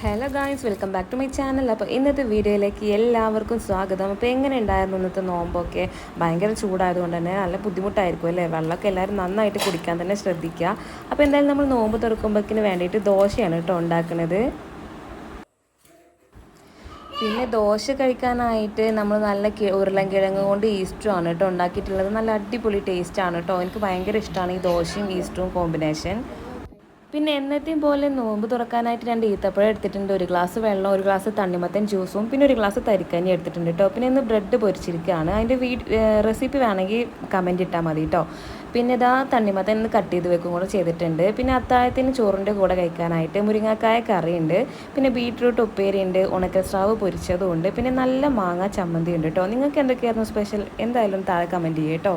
Hello guys welcome back to my channel അപ്പോൾ ഇന്നത്തെ വീഡിയോയിലേക്ക് എല്ലാവർക്കും സ്വാഗതം. അപ്പോൾ എങ്ങനെ ഉണ്ടായിരുന്നു ഇന്നത്തെ നോമ്പൊക്കെ? ഭയങ്കര ചൂടായതുകൊണ്ട് തന്നെ നല്ല ബുദ്ധിമുട്ടായിരിക്കും അല്ലേ? വെള്ളമൊക്കെ എല്ലാവരും നന്നായിട്ട് കുടിക്കാൻ തന്നെ ശ്രദ്ധിക്കുക. അപ്പോൾ എന്തായാലും നമ്മൾ നോമ്പ് തുറക്കുമ്പോഴേക്കിന് വേണ്ടിയിട്ട് ദോശയാണ് കേട്ടോ ഉണ്ടാക്കുന്നത് പിന്നെ ദോശ കഴിക്കാനായിട്ട് നമ്മൾ നല്ല ഉരുളൻകിഴങ്ങ് കൊണ്ട് ഈസ്റ്റും ആണ് കേട്ടോ ഉണ്ടാക്കിയിട്ടുള്ളത്. നല്ല അടിപൊളി ടേസ്റ്റാണ് കേട്ടോ. എനിക്ക് ഭയങ്കര ഇഷ്ടമാണ് ഈ ദോശയും ഈസ്റ്റും കോമ്പിനേഷൻ പിന്നെ എന്നത്തെയും പോലെ നോമ്പ് തുറക്കാനായിട്ട് രണ്ട് ഈത്തപ്പഴം എടുത്തിട്ടുണ്ട്. ഒരു ഗ്ലാസ് വെള്ളം ഒരു ഗ്ലാസ് തണ്ണിമത്തൻ ജ്യൂസും പിന്നെ ഒരു ഗ്ലാസ് തരിക്കഞ്ഞി എടുത്തിട്ടുണ്ട് കേട്ടോ പിന്നെ ഇന്ന് ബ്രെഡ് പൊരിച്ചിരിക്കുകയാണ്. അതിന്റെ വീ റെസിപ്പി വേണമെങ്കിൽ കമന്റ് ഇട്ടാൽ മതി കേട്ടോ പിന്നെ ഇതാ തണ്ണിമത്തൻ ഇന്ന് കട്ട് ചെയ്ത് വെക്കും കൂടെ ചെയ്തിട്ടുണ്ട്. പിന്നെ അത്താഴത്തിന് ചോറിന്റെ കൂടെ കഴിക്കാനായിട്ട് മുരിങ്ങക്കായ കറിയുണ്ട്. പിന്നെ ബീട്രൂട്ട് ഉപ്പേരിയുണ്ട് ഉണക്കസ്രാവ് പൊരിച്ചതും ഉണ്ട്. പിന്നെ നല്ല മാങ്ങ ചമ്മന്തി ഉണ്ട് കേട്ടോ നിങ്ങൾക്ക് എന്തൊക്കെയായിരുന്നു സ്പെഷ്യൽ എന്തായാലും താഴെ കമന്റ് ചെയ്യേ കേട്ടോ